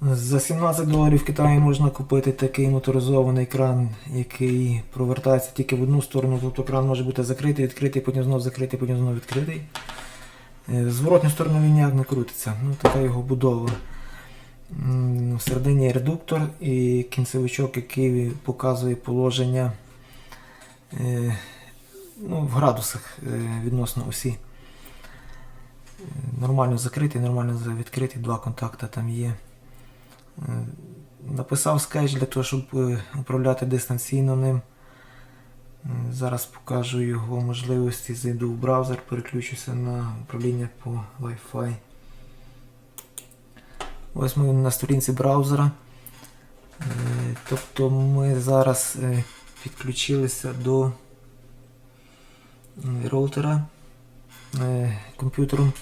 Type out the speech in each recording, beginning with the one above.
За 17 доларів в Китаї можна купити такий моторизований кран, який провертається тільки в одну сторону, тобто кран може бути закритий, відкритий, потім знову закритий, потім знову відкритий. Е, Зворотню сторону він ніяк не крутиться. Ну, така його будова. Всередині редуктор і кінцевичок, який показує положення е, ну, в градусах е, відносно осі. Е, Нормально закритий, нормально відкритий, два контакти там є. Написав скетч для того, щоб е, управляти дистанційно ним. Зараз покажу його можливості. Зайду в браузер, переключуся на управління по Wi-Fi. Ось ми на сторінці браузера. Е, Тобто ми зараз е, підключилися до роутера комп'ютером.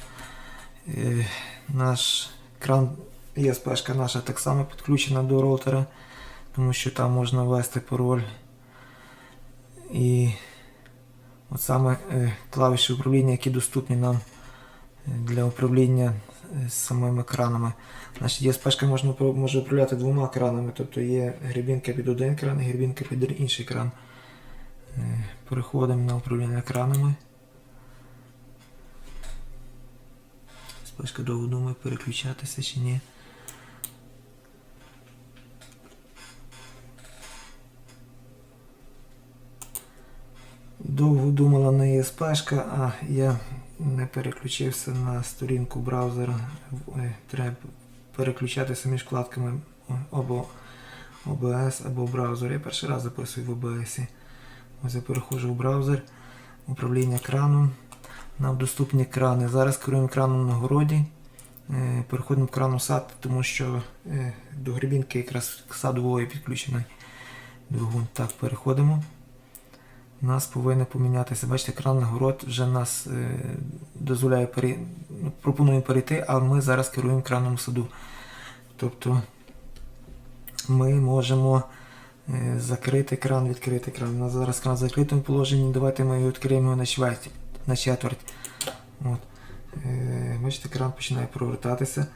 Е, Наш екран ESP наша так само підключена до роутера, тому що там можна ввести пароль. І от саме е, клавіші управління, які доступні нам е, для управління е, самими екранами. Значить, ESP можна може управляти двома екранами, тобто є грібінка під один екран і грібінка під інший екран. Е, Переходимо на управління екранами. Спешка довго думає, переключатися чи ні. Довго думала на ESP, а я не переключився на сторінку браузера. Е, Треба переключатися між вкладками або OBS або браузер. Я перший раз записую в OBS. Ось я переходжу в браузер, управління екраном. Нам доступні екрани. Зараз керуємо екраном на городі. Е, Переходимо в екрану сад, тому що е, до грибінки якраз садової підключений двигун. Так, переходимо. Нас повинно помінятися. Бачите, екран на город вже нас е, дозволяє перей... ну, пропонує перейти, а ми зараз керуємо екраном у саду. Тобто ми можемо е, закрити екран, відкрити екран. У нас зараз екран в закритому положенні. Давайте ми його відкриємо на чверть. На четверть. От. Е, Бачите, екран починає провертатися.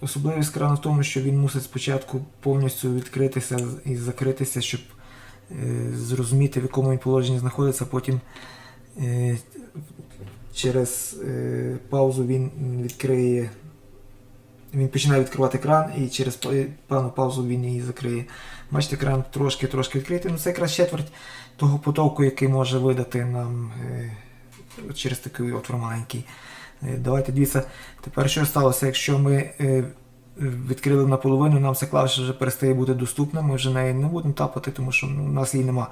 Особливість екрану в тому, що він мусить спочатку повністю відкритися і закритися, щоб зрозуміти, в якому він положенні знаходиться, потім е, через е, паузу він відкриє. Він починає відкривати екран і через певну паузу він її закриє. Бачите, екран трошки-трошки відкритий. Ну, це якраз четверть того потоку, який може видати нам е, через такий отвор маленький. Е, Давайте дивіться, тепер що сталося, якщо ми е, відкрили наполовину, нам ця клавіша вже перестає бути доступна, ми вже неї не будемо тапати, тому що ну, у нас її нема.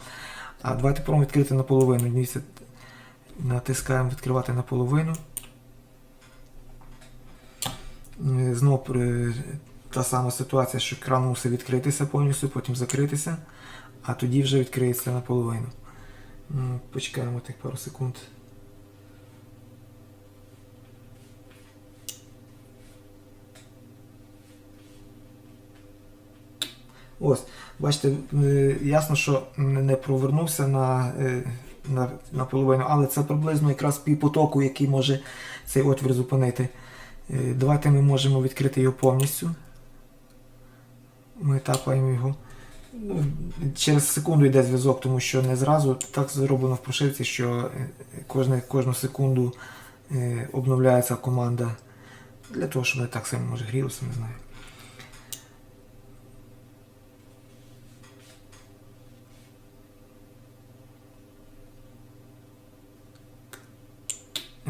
А давайте пробуємо відкрити наполовину. Натискаємо відкривати наполовину. Е, Знову та сама ситуація, що кран мусить відкритися повністю, потім закритися, а тоді вже відкриється наполовину. Почекаємо тих пару секунд. Ось, бачите, е, ясно, що не провернувся на, е, на, на половину, але це приблизно якраз півпотоку, який може цей отвір зупинити. Е, Давайте ми можемо відкрити його повністю. Ми тапаємо його. Ну, через секунду йде зв'язок, тому що не зразу так зроблено в прошивці, що кожне, кожну секунду обновляється команда для того, щоб не так сильно може грілося, не знаю.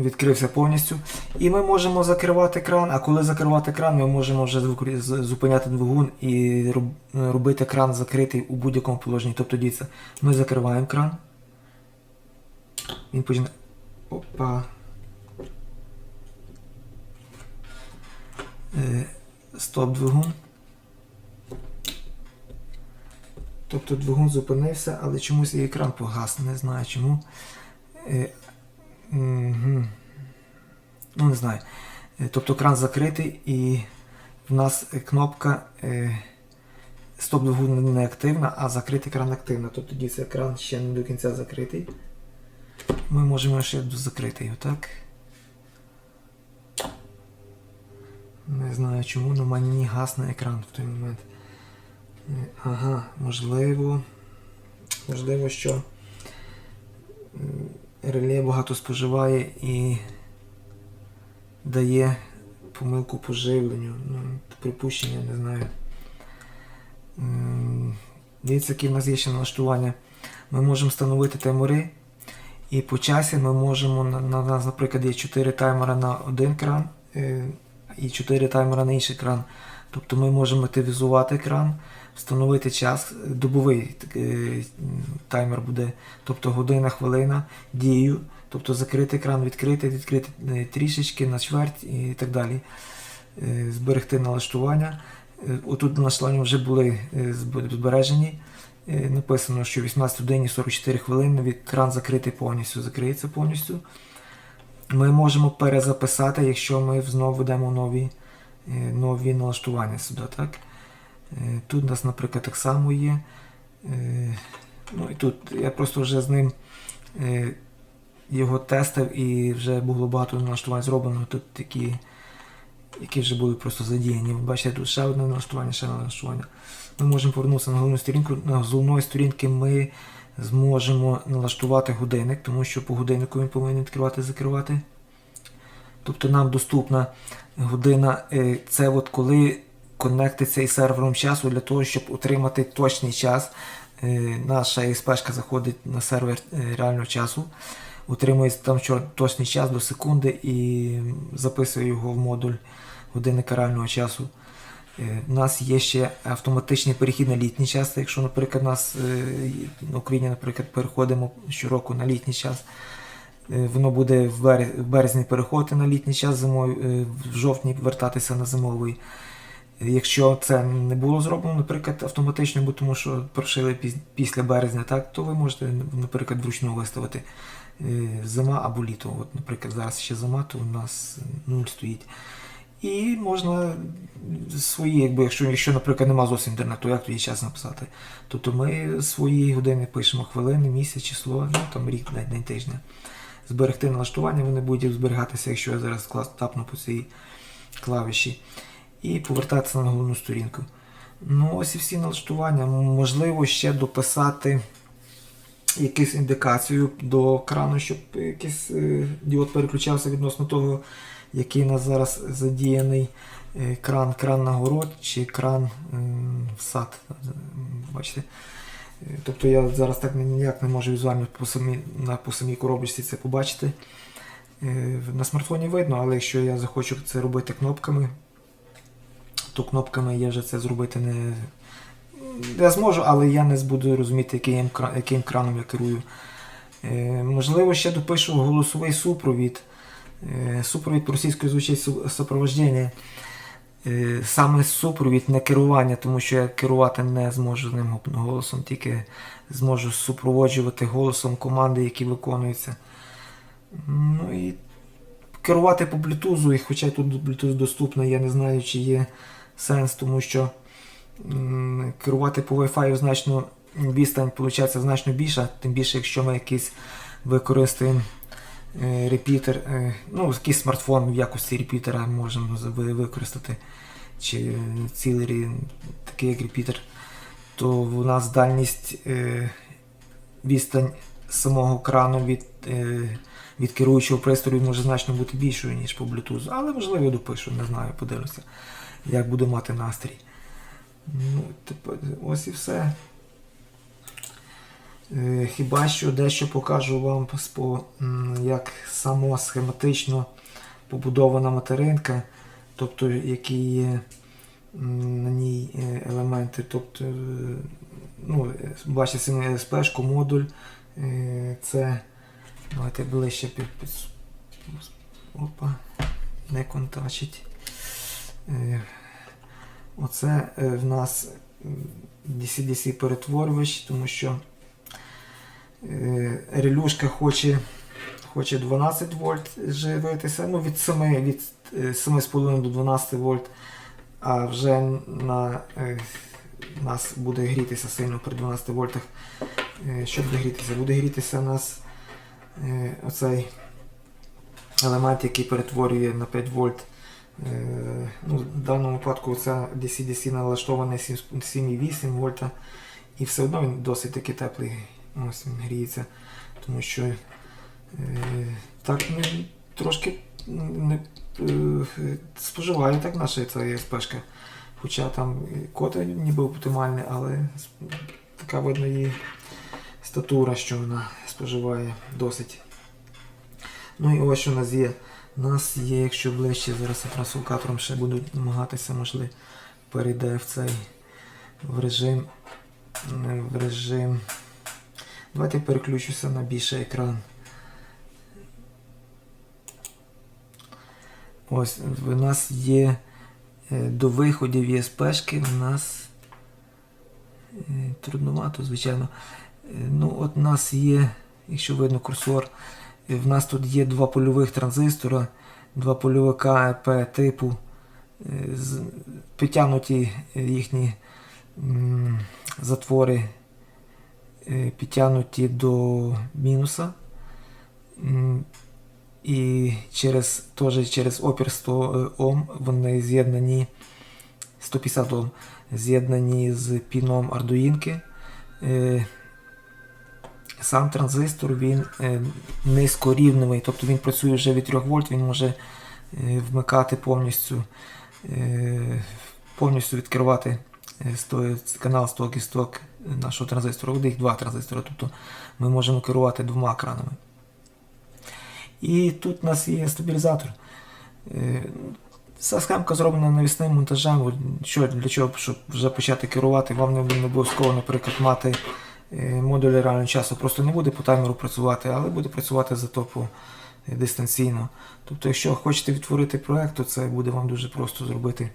Відкрився повністю. І ми можемо закривати кран, а коли закривати кран, ми можемо вже зупиняти двигун і робити кран закритий у будь-якому положенні. Тобто дивіться, ми закриваємо кран. Він починає. Опа. Е, Стоп двигун. Тобто двигун зупинився, але чомусь і екран погас, не знаю чому. Мгм. Ну, не знаю. Е, Тобто кран закритий і в нас е, кнопка е, стоп двигун не активна, а закритий кран активна. Тобто дійсно екран ще не до кінця закритий. Ми можемо ще закрити його, так? Не знаю чому, але мені гасне екран в той момент. Ага, можливо. Можливо, що реле багато споживає і дає помилку по живленню. Ну, припущення, не знаю. Дивіться, які в нас є ще налаштування. Ми можемо встановити таймери, і по часі ми можемо, на, на нас, наприклад, є 4 таймера на один кран е, і 4 таймера на інший кран. Тобто ми можемо активізувати кран, встановити час, добовий е, таймер буде, тобто година, хвилина, дію, тобто закрити кран, відкрити, відкрити е, трішечки на чверть і так далі. Е, Зберегти налаштування. Е, Отут налаштування вже були збережені. Написано, що 18 годині 44 хвилини кран закритий повністю, закриється повністю. Ми можемо перезаписати, якщо ми знову введемо нові, нові налаштування сюди. Так? Тут у нас, наприклад, так само є. Ну і тут я просто вже з ним його тестив і вже було багато налаштувань зроблено. Тут такі, які вже були просто задіяні. Ви Бачите, тут ще одне налаштування, ще налаштування. Ми можемо повернутися на головну сторінку. На головної сторінки ми зможемо налаштувати годинник, тому що по годиннику він повинен відкривати закривати. Тобто нам доступна година, е, це от коли конектиться із сервером часу для того, щоб отримати точний час. Е, Наша СПшка заходить на сервер е, реального часу, отримує там що точний час до секунди і записує його в модуль годинника реального часу. Е, У нас є ще автоматичний перехід на літній час. Якщо, наприклад, нас е, в Україні, наприклад, переходимо щороку на літній час, е, воно буде в бере- в березні переходити на літній час зимою, е, в жовтні вертатися на зимовий. Якщо це не було зроблено, наприклад, автоматично, бо тому що прошили після березня, так, то ви можете, наприклад, вручну виставити е, зима або літо. От, наприклад, зараз ще зима, то у нас нуль стоїть. І можна свої, якби, якщо, якщо, наприклад, нема зовсім інтернету, як тоді час написати? Тобто ми свої години пишемо хвилини, місяць, число, ну там рік, день, день тижня. Зберегти налаштування, вони будуть зберігатися, якщо я зараз тапну по цій клавіші. І повертатися на головну сторінку. Ну, ось і всі налаштування. Можливо, ще дописати якусь індикацію до крану, щоб якийсь е, діод переключався відносно того, який у нас зараз задіяний е, кран, кран на город чи кран в сад. Бачите? Е, Тобто я зараз так ніяк не можу візуально по самій, на, по самій коробочці це побачити. На смартфоні видно, але якщо я захочу це робити кнопками, то кнопками я вже це зробити не. Я зможу, але я не буду розуміти, яким, яким краном я керую. Е, можливо, ще допишу голосовий супровід. Е, супровід по-російською звучить су- супроводження. Е, саме супровід, не керування, тому що я керувати не зможу ним голосом, тільки зможу супроводжувати голосом команди, які виконуються. Ну і керувати по Bluetooth, і хоча тут Bluetooth доступно, я не знаю, чи є сенс, тому що керувати по Wi-Fi значно відстань виходить значно більша, тим більше, якщо ми якийсь використаємо е, репітер, е, ну, якийсь смартфон в якості репітера можемо використати, чи цілий такий як репітер, то у нас дальність е, відстань самого крану від, від керуючого пристрою може значно бути більшою, ніж по Bluetooth. Але можливо допишу, не знаю, подивлюся, як буду мати настрій. Ну, тепер, ось і все. Е, Хіба що дещо покажу вам як само схематично побудована материнка, тобто які є на ній е, елементи. Тобто, е, ну, бачите, СПшку, модуль. Це давайте ближче під, під опа, не контачить. Е, Оце е, в нас DC-DC перетворювач, тому що е, релюшка хоче, хоче 12 вольт живитися, ну від 7, від е, 7,5 до 12 вольт, а вже на е, нас буде грітися сильно при 12 вольтах. Е, Що буде грітися? Буде грітися у нас е, оцей елемент, який перетворює на 5 вольт е, ну, в даному випадку ця DC-DC налаштована 7,8 вольта. І все одно він досить таки теплий. Ось він гріється. Тому що е, так ну, трошки не, е, споживає так наша ця ЄСПшка. Хоча там і коти ніби оптимальні, але така видно її статура, що вона споживає досить. Ну і ось що у нас є. У нас є, якщо ближче, зараз я трансфокатором ще буду намагатися, можливо, перейде в цей в режим. В режим. Давайте переключуся на більший екран. Ось в нас є е, до виходів ЄСПшки в нас е, трудновато, звичайно. Е, Ну, от у нас є, якщо видно курсор, в нас тут є два польових транзистора, два польовика ЕП типу, е, підтягнуті е, їхні затвори, е, підтягнуті до мінуса. І через, теж через опір 100 Ом вони з'єднані 150 Ом з'єднані з піном ардуїнки. Сам транзистор він е, низькорівневий, тобто він працює вже від 3 вольт, він може е, вмикати повністю, е, повністю відкривати канал сток і сток нашого транзистора. От їх два транзистори, тобто ми можемо керувати двома екранами. І тут у нас є стабілізатор. Ця схемка зроблена навісним монтажем. Що, для чого, щоб вже почати керувати, вам не обов'язково, наприклад, мати е, модуль реального часу. Просто не буде по таймеру працювати, але буде працювати зато по е, дистанційно. Тобто, якщо хочете відтворити проект, то це буде вам дуже просто зробити.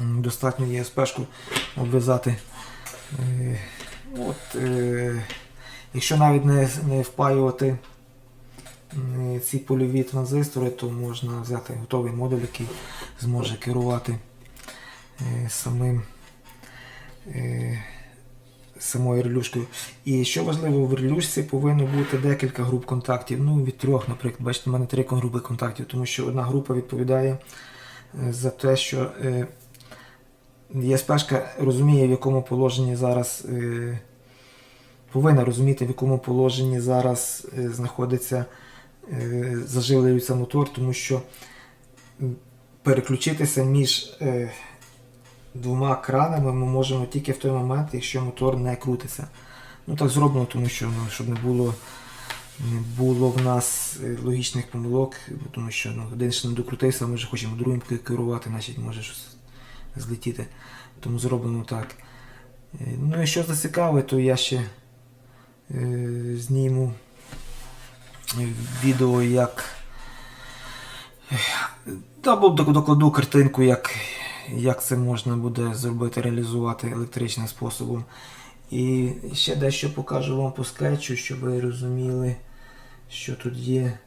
Достатньо ЄСПшку обв'язати. Е, От, якщо навіть не, не впаювати ці польові транзистори, то можна взяти готовий модуль, який зможе керувати самим, самою релюшкою. І що важливо, в релюшці повинно бути декілька груп контактів. Ну, від трьох, наприклад. Бачите, в мене три групи контактів, тому що одна група відповідає е, за те, що е, ЄСПшка розуміє, в якому положенні зараз. Е, повинна розуміти, в якому положенні зараз знаходиться, заживлюється мотор, тому що переключитися між двома кранами ми можемо тільки в той момент, якщо мотор не крутиться. Ну так зроблено, тому що ну, щоб не було, не було в нас е, логічних помилок, тому що ну, один ще не докрутився, ми вже хочемо другим керувати, значить може щось злетіти. Тому зроблено так. Е, Ну, якщо зацікавить, то я ще е, зніму е, відео, як. Та докладу картинку, як, як це можна буде зробити, реалізувати електричним способом. І ще дещо покажу вам по скетчу, щоб ви розуміли, що тут є.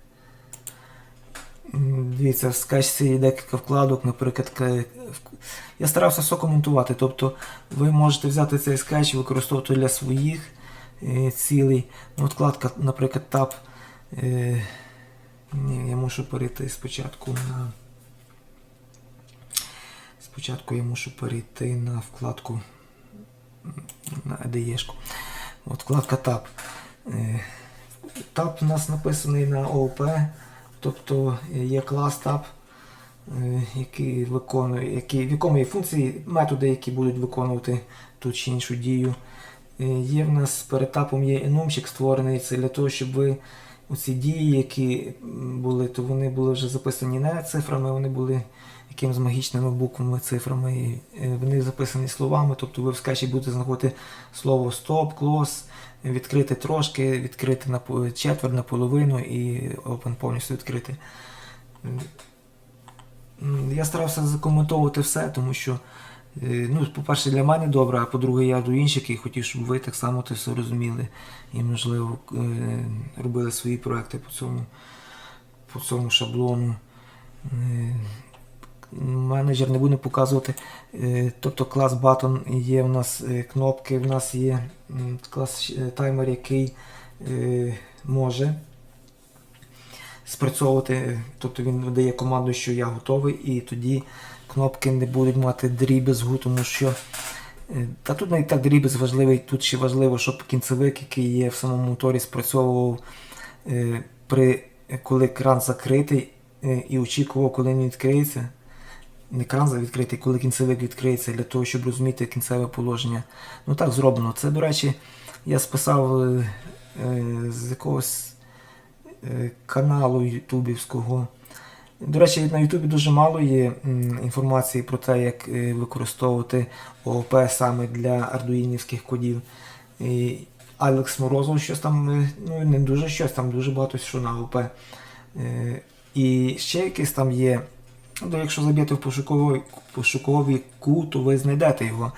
Дивіться, в скетчці є декілька вкладок, наприклад, я старався все коментувати. Тобто ви можете взяти цей скетч і використовувати для своїх е, цілей. Ну, вкладка, наприклад, tab. Е, ні, я мушу перейти спочатку на. Спочатку я мушу перейти на вкладку на IDE-шку. От вкладка Tab. Е, Tab у нас написаний на ООП, тобто є клас Tab, е, який виконує, який, в функції, методи, які будуть виконувати ту чи іншу дію. Е, Є в нас перед тапом є енумчик створений, це для того, щоб ви оці дії, які були, то вони були вже записані не цифрами, вони були якимись магічними буквами, цифрами. Е, Вони записані словами, тобто ви в скетчі будете знаходити слово стоп, клос, відкрити трошки, відкрити на четверть, наполовину і open повністю відкрити. Я старався закоментовувати все, тому що, е, ну, по-перше, для мене добре, а по-друге, я до інших і хотів, щоб ви так само це все розуміли і, можливо, е, робили свої проекти по цьому, по цьому шаблону. Менеджер не буде показувати. Е, Тобто клас button є у нас е, кнопки, в нас є клас е, таймер, який може спрацьовувати. Тобто він видає команду, що я готовий, і тоді кнопки не будуть мати дрібезгу, тому що. Та тут не так дрібез важливий, тут ще важливо, щоб кінцевик, який є в самому моторі, спрацьовував при, коли кран закритий і очікував, коли він відкриється. Не кран за- відкритий, коли кінцевик відкриється, для того, щоб розуміти кінцеве положення. Ну так зроблено. Це, до речі, я списав е, е, з якогось е, каналу ютубівського. До речі, на Ютубі дуже мало є інформації про те, як е, використовувати ООП саме для ардуїнівських кодів. І Алекс Морозов щось там, е, ну не дуже щось, там дуже багато що на ООП. І ще якийсь там є. Ну, якщо заб'єте в пошуковий, пошуковий кут, то ви знайдете його,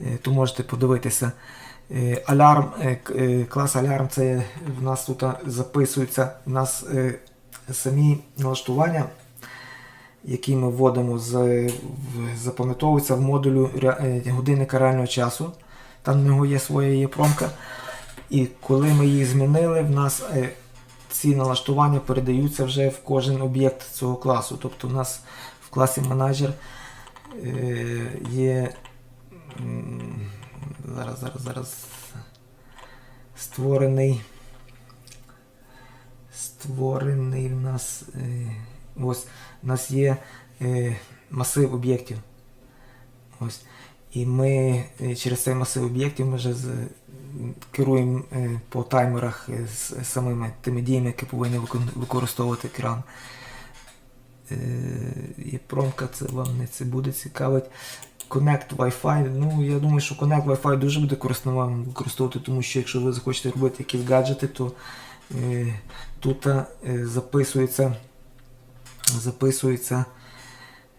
Е, то можете подивитися. Е, Алярм, е, клас алярм, це в нас тут записується, в нас самі налаштування, які ми вводимо, запам'ятовуються в модулю годинника реального часу. Там в нього є своя є промка. І коли ми їх змінили, в нас ці налаштування передаються вже в кожен об'єкт цього класу. Тобто у нас в класі менеджер е, є. Зараз, зараз, зараз. Створений. Створений в нас. Е, ось, у нас є е, масив об'єктів. Ось. І ми е, через цей масив об'єктів ми вже з, керуємо е, по таймерах е, з самими тими діями, які повинні використовувати кран. Е, промка це вам не це буде цікавить. Connect Wi-Fi. Ну, я думаю, що Connect Wi-Fi дуже буде корисно вам використовувати, тому що якщо ви захочете робити якісь гаджети, то е, тут е, записується. Записується.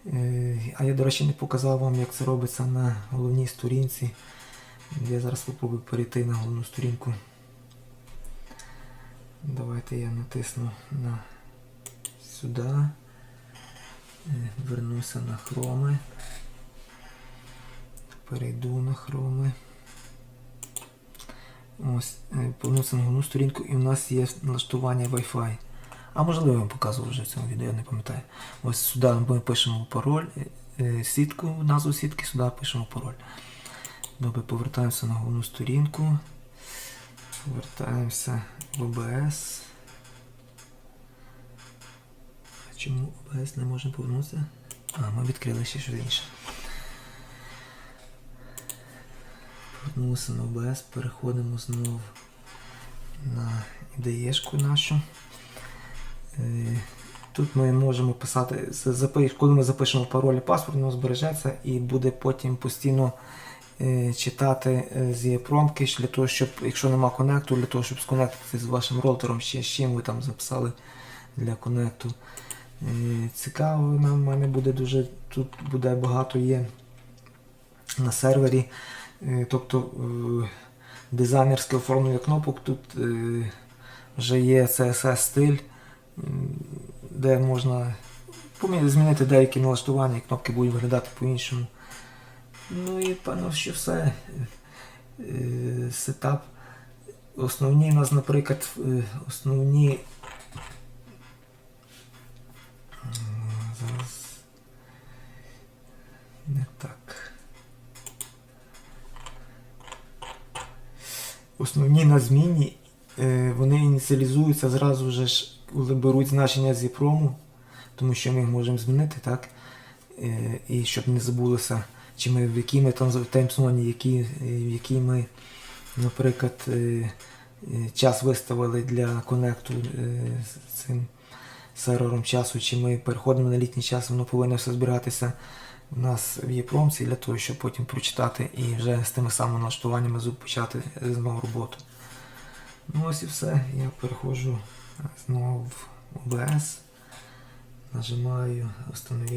Е, а я, до речі, не показав вам, як це робиться на головній сторінці. Я зараз спробую перейти на головну сторінку. Давайте я натисну на сюди. Е, Вернуся на хроми. Перейду на хроми. Ось, е, повернуся на головну сторінку і в нас є налаштування Wi-Fi. А можливо я вам показував вже в цьому відео, я не пам'ятаю. Ось сюди ми пишемо пароль, е, е, сітку, назву сітки, сюди пишемо пароль. Добре, повертаємося на головну сторінку. Повертаємося в. А Чому OBS не можемо повернутися? А, ми відкрили ще щось інше. Повернулися на OBS, переходимо знову на ідеєшку нашу. Е, Тут ми можемо писати, коли ми запишемо пароль і паспорт, воно збережеться і буде потім постійно е, читати е, з промки для того, щоб, якщо нема конекту, для того, щоб сконектити з вашим роутером, ще з чим ви там записали для конекту. Е, Цікаво, в мене буде дуже, тут буде багато є на сервері. Тобто дизайнерське оформлення кнопок тут вже є CSS стиль, де можна змінити деякі налаштування, і кнопки будуть виглядати по-іншому. Ну і певно, що все. Е, Сетап. Основні у нас, наприклад, е, основні. Зараз. Не так. Основні на зміні, е, вони ініціалізуються зразу же ж, беруть значення з EEPROM, тому що ми їх можемо змінити, так? Е, І щоб не забулося, чи ми в якій ми там таймзоні, які, е, в якій ми, наприклад, е, час виставили для конекту з цим сервером часу, чи ми переходимо на літній час, воно повинно все збиратися у нас в ЄПРОМці для того, щоб потім прочитати і вже з тими самими налаштуваннями почати знову роботу. Ну ось і все. Я переходжу знову в OBS, нажимаю Установити.